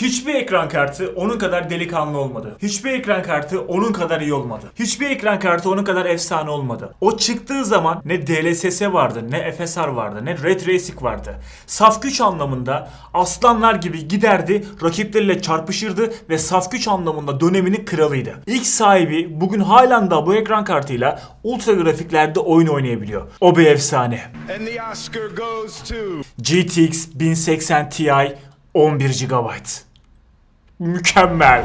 Hiçbir ekran kartı onun kadar delikanlı olmadı. Hiçbir ekran kartı onun kadar iyi olmadı. Hiçbir ekran kartı onun kadar efsane olmadı. O çıktığı zaman ne DLSS vardı, ne FSR vardı, ne Ray Tracing vardı. Saf güç anlamında aslanlar gibi giderdi, rakipleriyle çarpışırdı ve saf güç anlamında döneminin kralıydı. İlk sahibi bugün halen daha bu ekran kartıyla ultra grafiklerde oyun oynayabiliyor. O bir efsane. GTX 1080 Ti 11 GB. Mükemmel.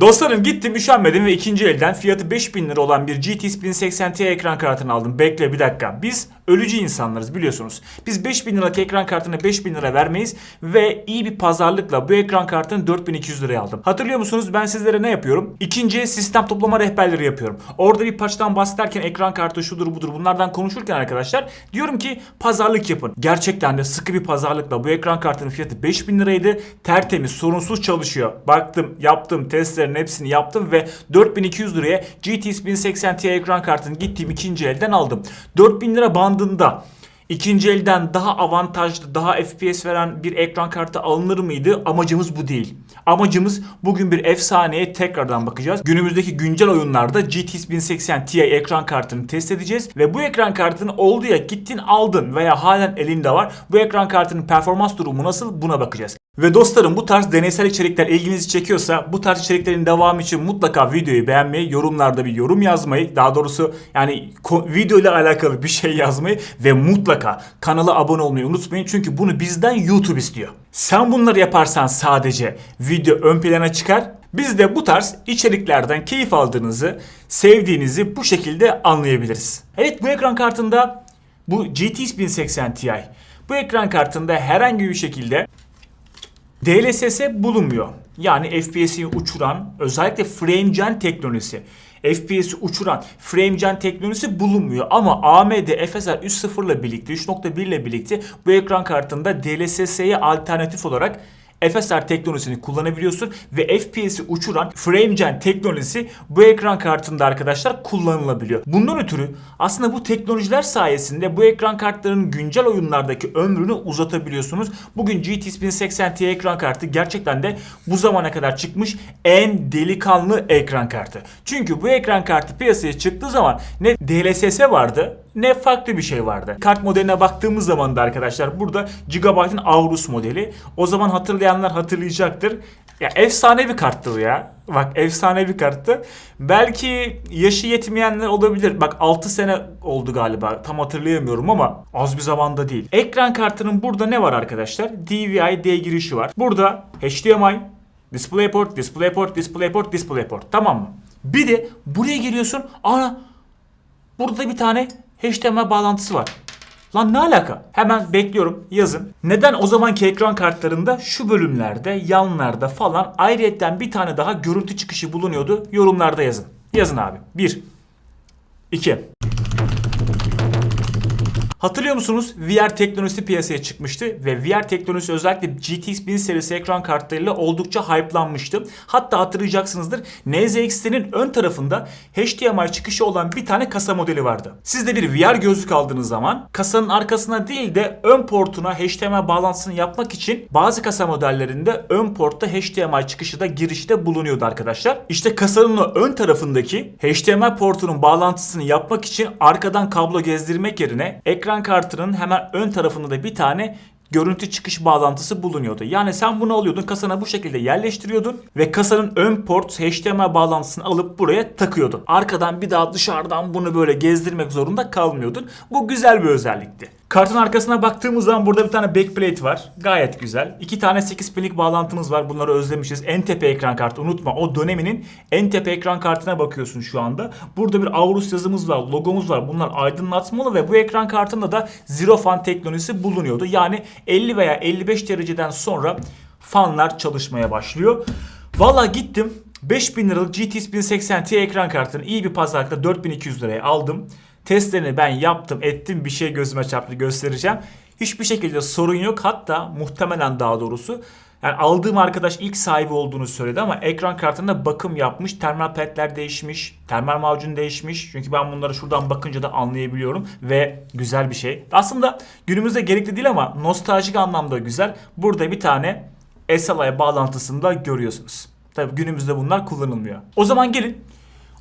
Dostlarım gittim üşenmedim ve ikinci elden fiyatı 5000 lira olan bir GTX 1080 Ti ekran kartını aldım. Bekle bir dakika. Biz ölücü insanlarız biliyorsunuz. Biz 5000 liralık ekran kartına 5000 lira vermeyiz ve iyi bir pazarlıkla bu ekran kartını 4200 liraya aldım. Hatırlıyor musunuz ben sizlere ne yapıyorum? İkinci sistem toplama rehberleri yapıyorum. Orada bir parçadan bahsederken ekran kartı şudur budur bunlardan konuşurken arkadaşlar diyorum ki pazarlık yapın. Gerçekten de sıkı bir pazarlıkla bu ekran kartının fiyatı 5000 liraydı. Tertemiz sorunsuz çalışıyor. Baktım yaptım testlerin hepsini yaptım ve 4200 liraya GTX 1080 Ti ekran kartını gittiğim ikinci elden aldım. 4000 lira bandında İkinci elden daha avantajlı, daha FPS veren bir ekran kartı alınır mıydı? Amacımız bu değil. Amacımız bugün bir efsaneye tekrardan bakacağız. Günümüzdeki güncel oyunlarda GTX 1080 Ti ekran kartını test edeceğiz ve bu ekran kartını oldu ya gittin aldın veya halen elinde var. Bu ekran kartının performans durumu nasıl buna bakacağız. Ve dostlarım bu tarz deneysel içerikler ilginizi çekiyorsa bu tarz içeriklerin devamı için mutlaka videoyu beğenmeyi, yorumlarda bir yorum yazmayı, daha doğrusu yani video ile alakalı bir şey yazmayı ve mutlaka kanala abone olmayı unutmayın. Çünkü bunu bizden YouTube istiyor. Sen bunları yaparsan sadece video ön plana çıkar. Biz de bu tarz içeriklerden keyif aldığınızı, sevdiğinizi bu şekilde anlayabiliriz. Evet bu ekran kartında bu GTX 1080 Ti. Bu ekran kartında herhangi bir şekilde DLSS bulunmuyor. Yani FPS'i uçuran özellikle FrameGen teknolojisi. FPS'i uçuran FrameGen teknolojisi bulunmuyor ama AMD FSR 3.0 ile birlikte 3.1 ile birlikte bu ekran kartında DLSS'ye alternatif olarak FSR teknolojisini kullanabiliyorsun ve FPS'i uçuran FrameGen teknolojisi bu ekran kartında arkadaşlar kullanılabiliyor. Bundan ötürü aslında bu teknolojiler sayesinde bu ekran kartlarının güncel oyunlardaki ömrünü uzatabiliyorsunuz. Bugün GTX 1080 Ti ekran kartı gerçekten de bu zamana kadar çıkmış en delikanlı ekran kartı. Çünkü bu ekran kartı piyasaya çıktığı zaman ne DLSS vardı ne farklı bir şey vardı. Kart modeline baktığımız zaman da arkadaşlar burada Gigabyte'ın Aorus modeli. O zaman hatırlayanlar hatırlayacaktır. Ya efsane bir karttı ya. Bak efsane bir karttı. Belki yaşı yetmeyenler olabilir. Bak 6 sene oldu galiba. Tam hatırlayamıyorum ama az bir zamanda değil. Ekran kartının burada ne var arkadaşlar? DVI-D girişi var. Burada HDMI, DisplayPort, DisplayPort, DisplayPort, DisplayPort. Tamam mı? Bir de buraya giriyorsun. Ana Burada bir tane HDMI bağlantısı var. Lan ne alaka? Hemen bekliyorum yazın. Neden o zamanki ekran kartlarında şu bölümlerde, yanlarda falan ayrıyetten bir tane daha görüntü çıkışı bulunuyordu? Yorumlarda yazın. Yazın abi. 1 2 Hatırlıyor musunuz? VR teknolojisi piyasaya çıkmıştı ve VR teknolojisi özellikle GTX 1000 serisi ekran kartlarıyla oldukça hype'lanmıştı. Hatta hatırlayacaksınızdır NZXT'nin ön tarafında HDMI çıkışı olan bir tane kasa modeli vardı. Siz de bir VR gözlük aldığınız zaman kasanın arkasına değil de ön portuna HDMI bağlantısını yapmak için bazı kasa modellerinde ön portta HDMI çıkışı da girişte bulunuyordu arkadaşlar. İşte kasanın o ön tarafındaki HDMI portunun bağlantısını yapmak için arkadan kablo gezdirmek yerine ekran kartının hemen ön tarafında da bir tane görüntü çıkış bağlantısı bulunuyordu. Yani sen bunu alıyordun kasana bu şekilde yerleştiriyordun ve kasanın ön port HDMI bağlantısını alıp buraya takıyordun. Arkadan bir daha dışarıdan bunu böyle gezdirmek zorunda kalmıyordun. Bu güzel bir özellikti. Kartın arkasına baktığımız zaman burada bir tane backplate var. Gayet güzel. İki tane 8 pinlik bağlantımız var. Bunları özlemişiz. En tepe ekran kartı unutma. O döneminin en tepe ekran kartına bakıyorsun şu anda. Burada bir Aorus yazımız var. Logomuz var. Bunlar aydınlatmalı ve bu ekran kartında da Zero Fan teknolojisi bulunuyordu. Yani 50 veya 55 dereceden sonra fanlar çalışmaya başlıyor. Valla gittim 5000 liralık GTX 1080 Ti ekran kartını iyi bir pazarlıkla 4200 liraya aldım. Testlerini ben yaptım ettim bir şey gözüme çarptı göstereceğim. Hiçbir şekilde sorun yok hatta muhtemelen daha doğrusu Yani aldığım arkadaş ilk sahibi olduğunu söyledi ama ekran kartında bakım yapmış. Termal pedler değişmiş. Termal macun değişmiş. Çünkü ben bunları şuradan bakınca da anlayabiliyorum. Ve güzel bir şey. Aslında günümüzde gerekli değil ama nostaljik anlamda güzel. Burada bir tane SLI bağlantısını da görüyorsunuz. Tabii günümüzde bunlar kullanılmıyor. O zaman gelin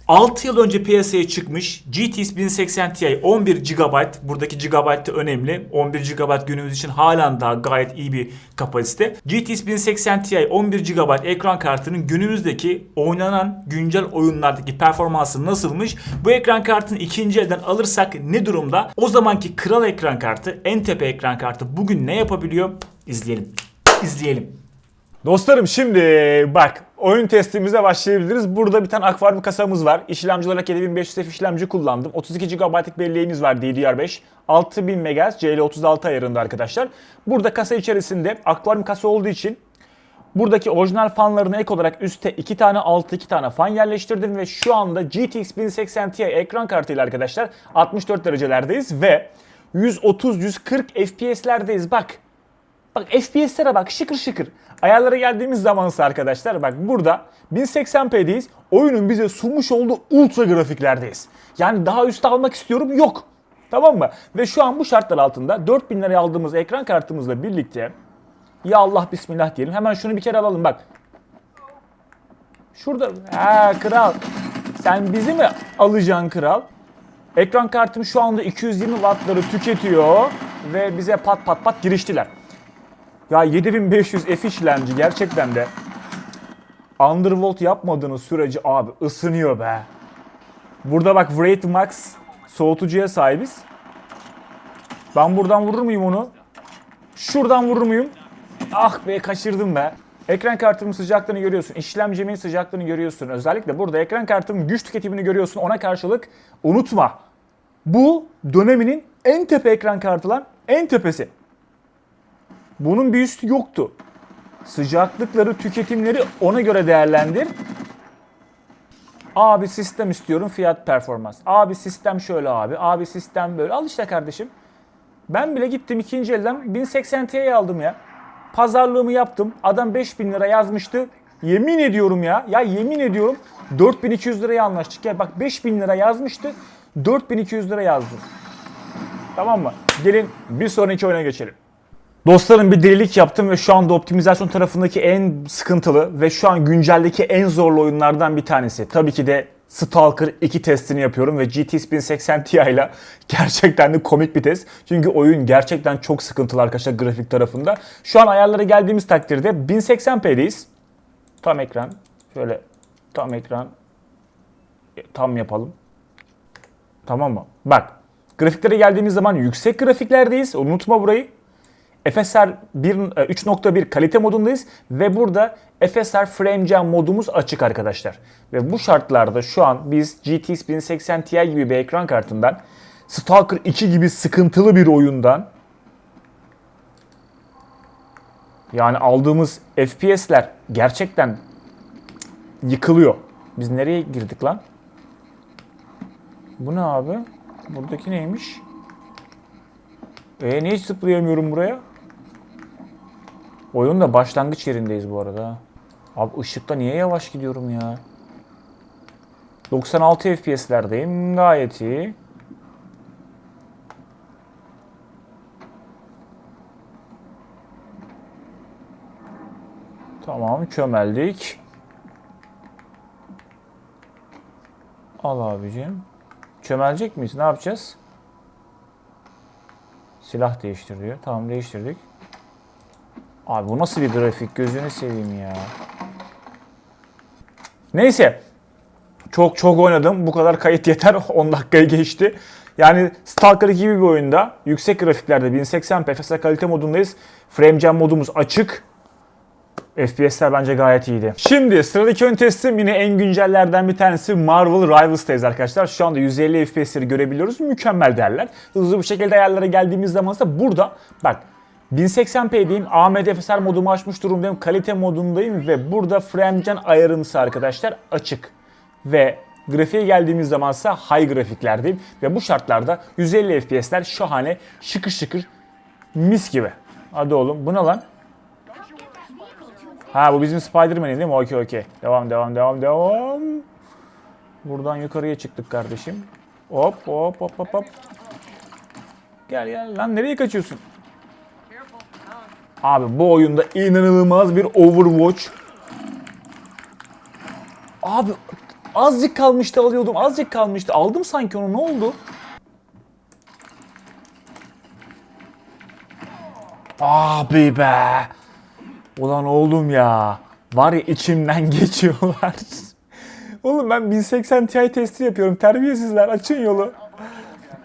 6 yıl önce piyasaya çıkmış GTX 1080 Ti 11 GB buradaki GB de önemli. 11 GB günümüz için halen daha gayet iyi bir kapasite. GTX 1080 Ti 11 GB ekran kartının günümüzdeki oynanan güncel oyunlardaki performansı nasılmış? Bu ekran kartını ikinci elden alırsak ne durumda? O zamanki kral ekran kartı, en tepe ekran kartı bugün ne yapabiliyor? İzleyelim. İzleyelim. Dostlarım şimdi bak oyun testimize başlayabiliriz. Burada bir tane akvaryum kasamız var. İşlemci olarak 7500F işlemci kullandım. 32 GB'lık belleğimiz var DDR5. 6000 MHz CL36 ayarında arkadaşlar. Burada kasa içerisinde akvaryum kasa olduğu için buradaki orijinal fanlarına ek olarak üstte 2 tane altı 2 tane fan yerleştirdim ve şu anda GTX 1080 Ti ekran kartıyla arkadaşlar 64 derecelerdeyiz ve 130-140 FPS'lerdeyiz. Bak Bak FPS'lere bak şıkır şıkır. Ayarlara geldiğimiz zamansa arkadaşlar bak burada 1080p'deyiz. Oyunun bize sunmuş olduğu ultra grafiklerdeyiz. Yani daha üstte almak istiyorum yok. Tamam mı? Ve şu an bu şartlar altında 4000 liraya aldığımız ekran kartımızla birlikte ya Allah bismillah diyelim. Hemen şunu bir kere alalım bak. Şurada ha kral. Sen bizi mi alacaksın kral? Ekran kartım şu anda 220 wattları tüketiyor ve bize pat pat pat giriştiler. Ya 7500 F işlemci gerçekten de undervolt yapmadığınız sürece abi ısınıyor be. Burada bak Wraith Max soğutucuya sahibiz. Ben buradan vurur muyum onu? Şuradan vurur muyum? Ah be kaçırdım be. Ekran kartımın sıcaklığını görüyorsun. işlemcimin sıcaklığını görüyorsun. Özellikle burada ekran kartımın güç tüketimini görüyorsun. Ona karşılık unutma. Bu döneminin en tepe ekran kartı lan. En tepesi. Bunun bir üstü yoktu. Sıcaklıkları, tüketimleri ona göre değerlendir. Abi sistem istiyorum fiyat performans. Abi sistem şöyle abi. Abi sistem böyle. Al işte kardeşim. Ben bile gittim ikinci elden 1080 Ti'yi aldım ya. Pazarlığımı yaptım. Adam 5000 lira yazmıştı. Yemin ediyorum ya. Ya yemin ediyorum 4200 liraya anlaştık. Ya bak 5000 lira yazmıştı. 4200 lira yazdım. Tamam mı? Gelin bir sonraki oyuna geçelim. Dostlarım bir delilik yaptım ve şu anda optimizasyon tarafındaki en sıkıntılı ve şu an günceldeki en zorlu oyunlardan bir tanesi. Tabii ki de Stalker 2 testini yapıyorum ve GTX 1080 Ti ile gerçekten de komik bir test. Çünkü oyun gerçekten çok sıkıntılı arkadaşlar grafik tarafında. Şu an ayarlara geldiğimiz takdirde 1080p'deyiz. Tam ekran. Şöyle tam ekran. E, Tam yapalım. Tamam mı? Bak. Grafiklere geldiğimiz zaman yüksek grafiklerdeyiz. Unutma burayı. FSR 1 e, 3.1 kalite modundayız ve burada FSR Frame Jam modumuz açık arkadaşlar. Ve bu şartlarda şu an biz GTX 1080 Ti gibi bir ekran kartından Stalker 2 gibi sıkıntılı bir oyundan yani aldığımız FPS'ler gerçekten yıkılıyor. Biz nereye girdik lan? Bu ne abi? Buradaki neymiş? E niye zıplayamıyorum buraya? Oyunun da başlangıç yerindeyiz bu arada. Abi ışıkta niye yavaş gidiyorum ya? 96 FPS'lerdeyim. Gayet iyi. Tamam çömeldik. Al abicim. Çömelecek miyiz? Ne yapacağız? Silah değiştir diyor. Tamam değiştirdik. Abi bu nasıl bir grafik? Gözünü seveyim ya. Neyse. Çok çok oynadım. Bu kadar kayıt yeter. 10 dakikayı geçti. Yani Stalker gibi bir oyunda yüksek grafiklerde 1080p FSR kalite modundayız. Frame Jam modumuz açık. FPS'ler bence gayet iyiydi. Şimdi sıradaki ön testim yine en güncellerden bir tanesi Marvel Rivals'tayız arkadaşlar. Şu anda 150 FPS'leri görebiliyoruz. Mükemmel değerler. Hızlı bir şekilde ayarlara geldiğimiz zaman ise burada bak 1080p'deyim. AMD FSR modumu açmış durumdayım. Kalite modundayım ve burada FrameGen ayarımsı arkadaşlar açık. Ve grafiğe geldiğimiz zaman ise high grafiklerdeyim. Ve bu şartlarda 150 FPS'ler şahane, şıkır şıkır, mis gibi. Hadi oğlum bu ne lan? Ha bu bizim Spider-Man'in değil mi? Okey okey. Devam devam devam devam. Buradan yukarıya çıktık kardeşim. Hop hop hop hop hop. Gel gel lan nereye kaçıyorsun? Abi bu oyunda inanılmaz bir Overwatch. Abi azıcık kalmıştı alıyordum. Azıcık kalmıştı. Aldım sanki onu. Ne oldu? Abi be. Ulan oğlum ya. Var ya içimden geçiyorlar. oğlum ben 1080 Ti testi yapıyorum. Terbiyesizler açın yolu.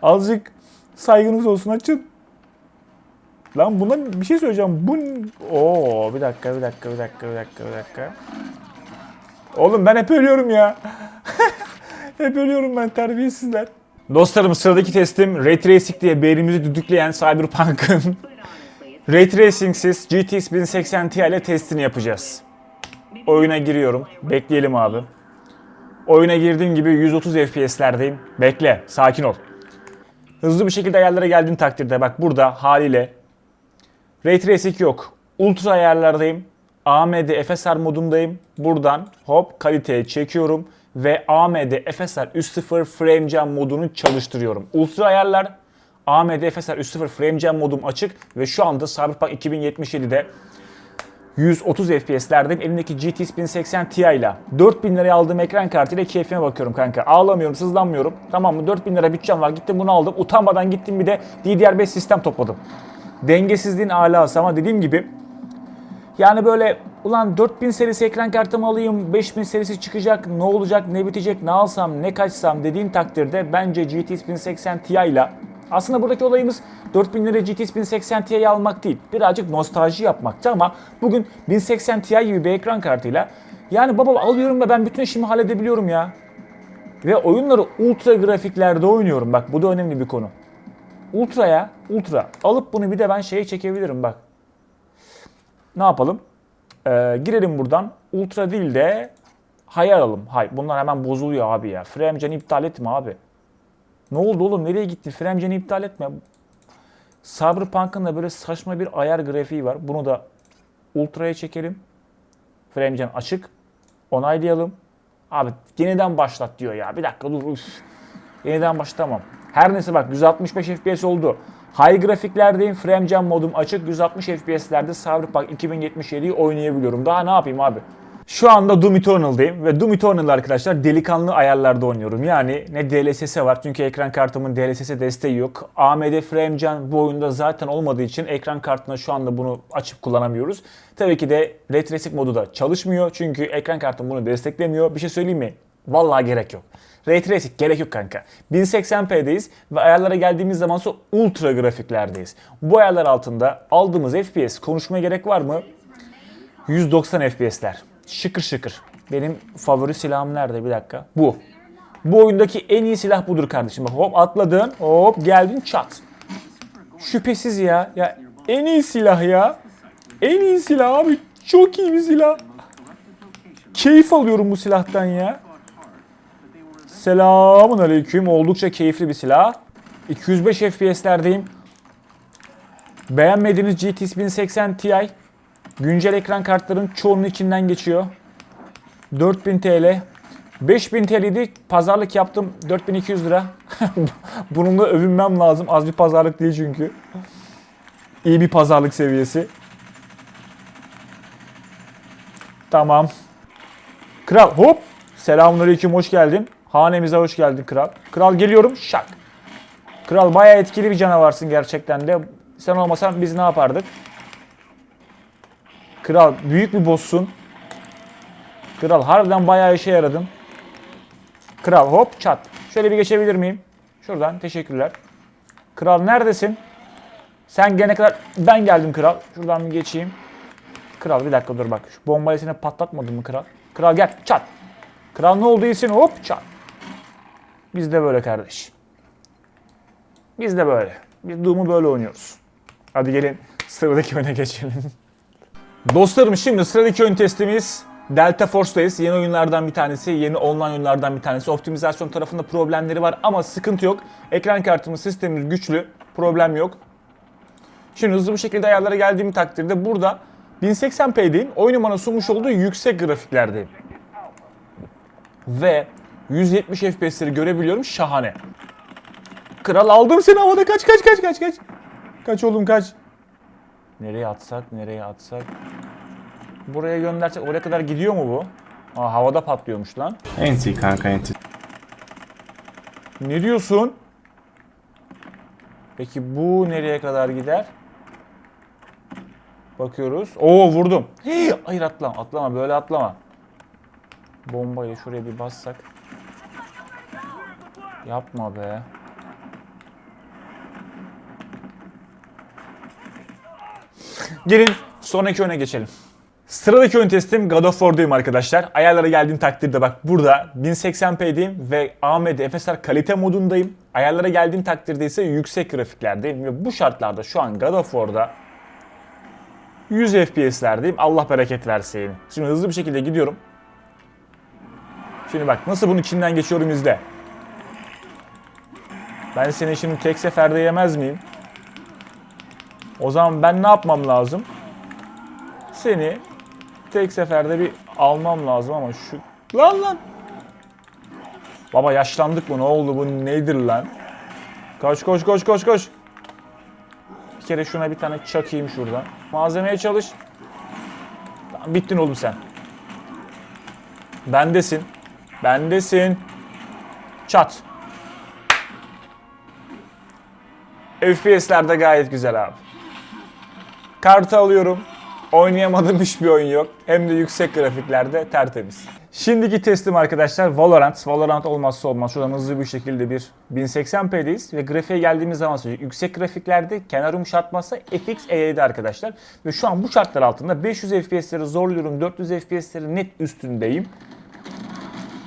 Azıcık saygınız olsun açın. Lan buna bir şey söyleyeceğim. Bu Oo bir dakika bir dakika bir dakika bir dakika bir dakika. Oğlum ben hep ölüyorum ya. hep ölüyorum ben terbiyesizler. Dostlarım sıradaki testim Ray Tracing diye beynimizi düdükleyen Cyberpunk'ın Ray Tracing'siz GTX 1080 Ti ile testini yapacağız. Oyuna giriyorum. Bekleyelim abi. Oyuna girdiğim gibi 130 FPS'lerdeyim. Bekle, sakin ol. Hızlı bir şekilde ayarlara geldiğin takdirde bak burada haliyle Ray Tracing yok. Ultra ayarlardayım. AMD FSR modundayım. Buradan hop kaliteye çekiyorum ve AMD FSR 3.0 Frame Gen modunu çalıştırıyorum. Ultra ayarlar AMD FSR 3.0 Frame Gen modum açık ve şu anda Cyberpunk 2077'de 130 FPS'lerdeyim. Elimdeki GTX 1080 Ti ile 4000 liraya aldığım ekran kartıyla keyfime bakıyorum kanka. Ağlamıyorum, sızlanmıyorum. Tamam mı? 4000 lira bütçem var. Gittim bunu aldım. Utanmadan gittim bir de DDR5 sistem topladım. Dengesizliğin alası ama dediğim gibi yani böyle ulan 4000 serisi ekran kartımı alayım, 5000 serisi çıkacak, ne olacak, ne bitecek, ne alsam, ne kaçsam dediğin takdirde bence GTX 1080 Ti ile aslında buradaki olayımız 4000 lira GTX 1080 Ti'yi almak değil. Birazcık nostalji yapmaktı ama bugün 1080 Ti gibi bir ekran kartıyla yani baba alıyorum ve ben bütün işimi halledebiliyorum ya. Ve oyunları ultra grafiklerde oynuyorum. Bak bu da önemli bir konu. Ultra'ya, ultra. Alıp bunu bir de ben şeye çekebilirim bak. Ne yapalım? Ee, girelim buradan. Ultra değil de high alalım. Hay. Bunlar hemen bozuluyor abi ya. FrameGen iptal etme abi. Ne oldu oğlum? Nereye gitti? FrameGen'i iptal etme. Cyberpunk'ın da böyle saçma bir ayar grafiği var. Bunu da ultra'ya çekelim. FrameGen açık. Onaylayalım. Abi yeniden başlat diyor ya. Bir dakika dur. Üf. Yeniden başlatamam. Her neyse bak 165 FPS oldu. High grafiklerdeyim. FrameGen modum açık. 160 FPS'lerde Cyberpunk 2077'yi oynayabiliyorum. Daha ne yapayım abi? Şu anda Doom Eternal'dayım ve Doom Eternal arkadaşlar delikanlı ayarlarda oynuyorum. Yani ne DLSS var çünkü ekran kartımın DLSS desteği yok. AMD FrameGen bu oyunda zaten olmadığı için ekran kartına şu anda bunu açıp kullanamıyoruz. Tabii ki de Ray modu da çalışmıyor çünkü ekran kartım bunu desteklemiyor. Bir şey söyleyeyim mi? Vallahi gerek yok. Ray Tracing gerek yok kanka. 1080p'deyiz ve ayarlara geldiğimiz zaman ise ultra grafiklerdeyiz. Bu ayarlar altında aldığımız FPS konuşmaya gerek var mı? 190 FPS'ler. Şıkır şıkır. Benim favori silahım nerede? Bir dakika. Bu. Bu oyundaki en iyi silah budur kardeşim. Bak hop atladın, hop geldin çat. Şüphesiz ya. Ya en iyi silah ya. En iyi silah abi. Çok iyi bir silah. Keyif alıyorum bu silahtan ya. Selamun aleyküm. Oldukça keyifli bir silah. 205 FPS'lerdeyim. Beğenmediğiniz GTX 1080 Ti Güncel ekran kartların çoğunun içinden geçiyor. 4000 TL. 5000 TL'ydi. Pazarlık yaptım. 4200 lira. Bununla övünmem lazım. Az bir pazarlık değil çünkü. İyi bir pazarlık seviyesi. Tamam. Kral hop. Selamünaleyküm hoş geldin. Hanemize hoş geldin kral. Kral geliyorum. Şak. Kral bayağı etkili bir canavarsın gerçekten de. Sen olmasan biz ne yapardık? Kral büyük bir boss'sun. Kral harbiden bayağı işe yaradın. Kral hop çat. Şöyle bir geçebilir miyim? Şuradan teşekkürler. Kral neredesin? Sen gene kadar ben geldim kral. Şuradan bir geçeyim. Kral bir dakika dur bak. Şu bombayı seni patlatmadın mı kral? Kral gel çat. Kral ne oldu iyisin hop çat. Biz de böyle kardeş. Biz de böyle. Biz Doom'u böyle oynuyoruz. Hadi gelin sıradaki oyuna geçelim. Dostlarım şimdi sıradaki oyun testimiz Delta Force'dayız. Yeni oyunlardan bir tanesi, yeni online oyunlardan bir tanesi. Optimizasyon tarafında problemleri var ama sıkıntı yok. Ekran kartımız, sistemimiz güçlü, problem yok. Şimdi hızlı bir şekilde ayarlara geldiğim takdirde burada 1080p'deyim. Oyunun bana sunmuş olduğu yüksek grafiklerdeyim. Ve 170 FPS'leri görebiliyorum. Şahane. Kral aldım seni havada. Kaç kaç kaç kaç kaç. Kaç oğlum kaç. Nereye atsak nereye atsak. Buraya göndersek oraya kadar gidiyor mu bu? Aa, havada patlıyormuş lan. Enti kanka enti. Ne diyorsun? Peki bu nereye kadar gider? Bakıyoruz. Oo vurdum. Hii, hayır atlama atlama böyle atlama. Bombayla şuraya bir bassak. Yapma be. Gelin sonraki öne geçelim. Sıradaki ön testim God of War'dayım arkadaşlar. Ayarlara geldiğim takdirde bak burada 1080p'deyim ve AMD FSR kalite modundayım. Ayarlara geldiğim takdirde ise yüksek grafiklerdeyim ve bu şartlarda şu an God of War'da 100 FPS'lerdeyim. Allah bereket versin. Şimdi hızlı bir şekilde gidiyorum. Şimdi bak nasıl bunun içinden geçiyorum izle. Ben seni şimdi tek seferde yemez miyim? O zaman ben ne yapmam lazım? Seni tek seferde bir almam lazım ama şu... Lan lan! Baba yaşlandık mı? Ne oldu bu? Nedir lan? Koş koş koş koş koş. Bir kere şuna bir tane çakayım şuradan. Malzemeye çalış. Tamam, bittin oğlum sen. Bendesin. Bendesin. Çat. FPS'ler de gayet güzel abi. Kartı alıyorum. Oynayamadığım hiçbir oyun yok. Hem de yüksek grafiklerde tertemiz. Şimdiki testim arkadaşlar Valorant. Valorant olmazsa olmaz. Şuradan hızlı bir şekilde bir 1080p'deyiz ve grafiğe geldiğimiz zaman. Yüksek grafiklerde kenar yumuşatması FX E7 arkadaşlar. Ve şu an bu şartlar altında 500 FPS'leri zorluyorum. 400 FPS'leri net üstündeyim.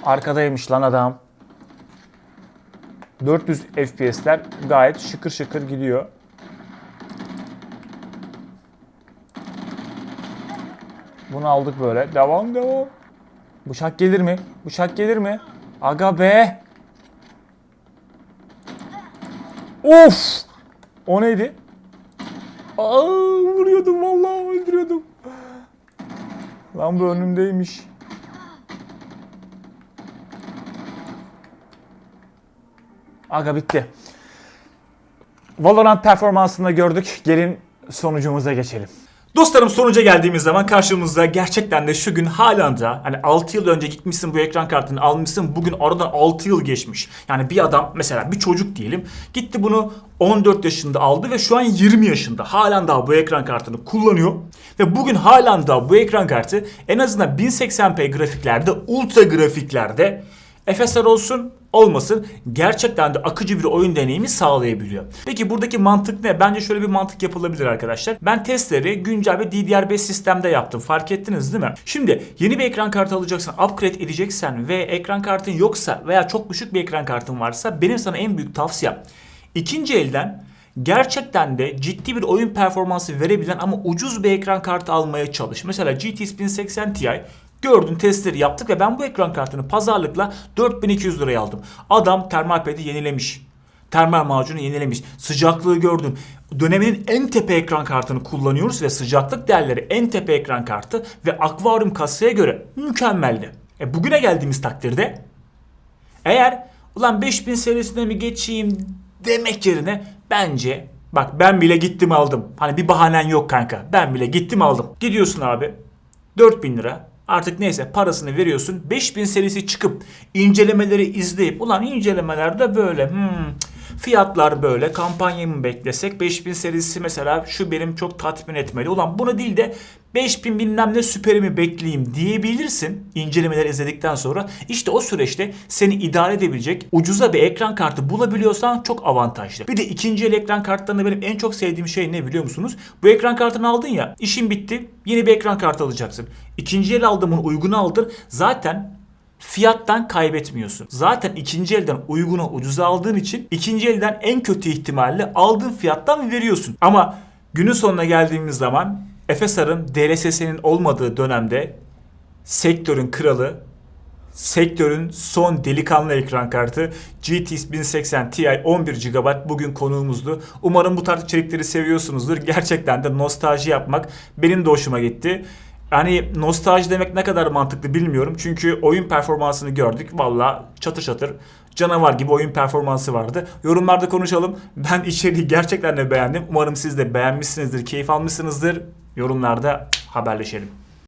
Arkadaymış lan adam. 400 FPS'ler gayet şıkır şıkır gidiyor. Bunu aldık böyle. Devam devam. Bıçak gelir mi? Bıçak gelir mi? Aga be. Of. O neydi? Aa, vuruyordum vallahi öldürüyordum. Lan bu önümdeymiş. Aga bitti. Valorant performansını gördük. Gelin sonucumuza geçelim. Dostlarım sonuca geldiğimiz zaman karşımızda gerçekten de şu gün halen da hani 6 yıl önce gitmişsin bu ekran kartını almışsın bugün aradan 6 yıl geçmiş. Yani bir adam mesela bir çocuk diyelim gitti bunu 14 yaşında aldı ve şu an 20 yaşında halen daha bu ekran kartını kullanıyor. Ve bugün halen daha bu ekran kartı en azından 1080p grafiklerde ultra grafiklerde FSR olsun olmasın gerçekten de akıcı bir oyun deneyimi sağlayabiliyor. Peki buradaki mantık ne? Bence şöyle bir mantık yapılabilir arkadaşlar. Ben testleri güncel bir DDR5 sistemde yaptım. Fark ettiniz değil mi? Şimdi yeni bir ekran kartı alacaksın, upgrade edeceksen ve ekran kartın yoksa veya çok düşük bir ekran kartın varsa benim sana en büyük tavsiyem ikinci elden gerçekten de ciddi bir oyun performansı verebilen ama ucuz bir ekran kartı almaya çalış. Mesela GTX 1080 Ti Gördün testleri yaptık ve ben bu ekran kartını pazarlıkla 4200 liraya aldım. Adam termal pedi yenilemiş. Termal macunu yenilemiş. Sıcaklığı gördün. Döneminin en tepe ekran kartını kullanıyoruz ve sıcaklık değerleri en tepe ekran kartı ve akvaryum kasaya göre mükemmeldi. E bugüne geldiğimiz takdirde eğer ulan 5000 serisine mi geçeyim demek yerine bence bak ben bile gittim aldım. Hani bir bahanen yok kanka. Ben bile gittim aldım. Gidiyorsun abi 4000 lira Artık neyse parasını veriyorsun. 5000 serisi çıkıp incelemeleri izleyip ulan incelemelerde böyle hmm, fiyatlar böyle kampanya mı beklesek 5000 serisi mesela şu benim çok tatmin etmeli. Ulan bunu değil de 5000 bilmem ne süperimi bekleyeyim diyebilirsin incelemeleri izledikten sonra. İşte o süreçte seni idare edebilecek ucuza bir ekran kartı bulabiliyorsan çok avantajlı. Bir de ikinci el ekran kartlarında benim en çok sevdiğim şey ne biliyor musunuz? Bu ekran kartını aldın ya işin bitti yeni bir ekran kartı alacaksın. İkinci el aldığımın uygunu aldır. Zaten fiyattan kaybetmiyorsun. Zaten ikinci elden uygunu ucuza aldığın için ikinci elden en kötü ihtimalle aldığın fiyattan veriyorsun. Ama günün sonuna geldiğimiz zaman FSR'ın DLSS'nin olmadığı dönemde sektörün kralı sektörün son delikanlı ekran kartı GTX 1080 Ti 11 GB bugün konuğumuzdu. Umarım bu tarz içerikleri seviyorsunuzdur. Gerçekten de nostalji yapmak benim de hoşuma gitti. Hani nostalji demek ne kadar mantıklı bilmiyorum. Çünkü oyun performansını gördük. Valla çatır çatır canavar gibi oyun performansı vardı. Yorumlarda konuşalım. Ben içeriği gerçekten de beğendim. Umarım siz de beğenmişsinizdir, keyif almışsınızdır. Yorumlarda haberleşelim.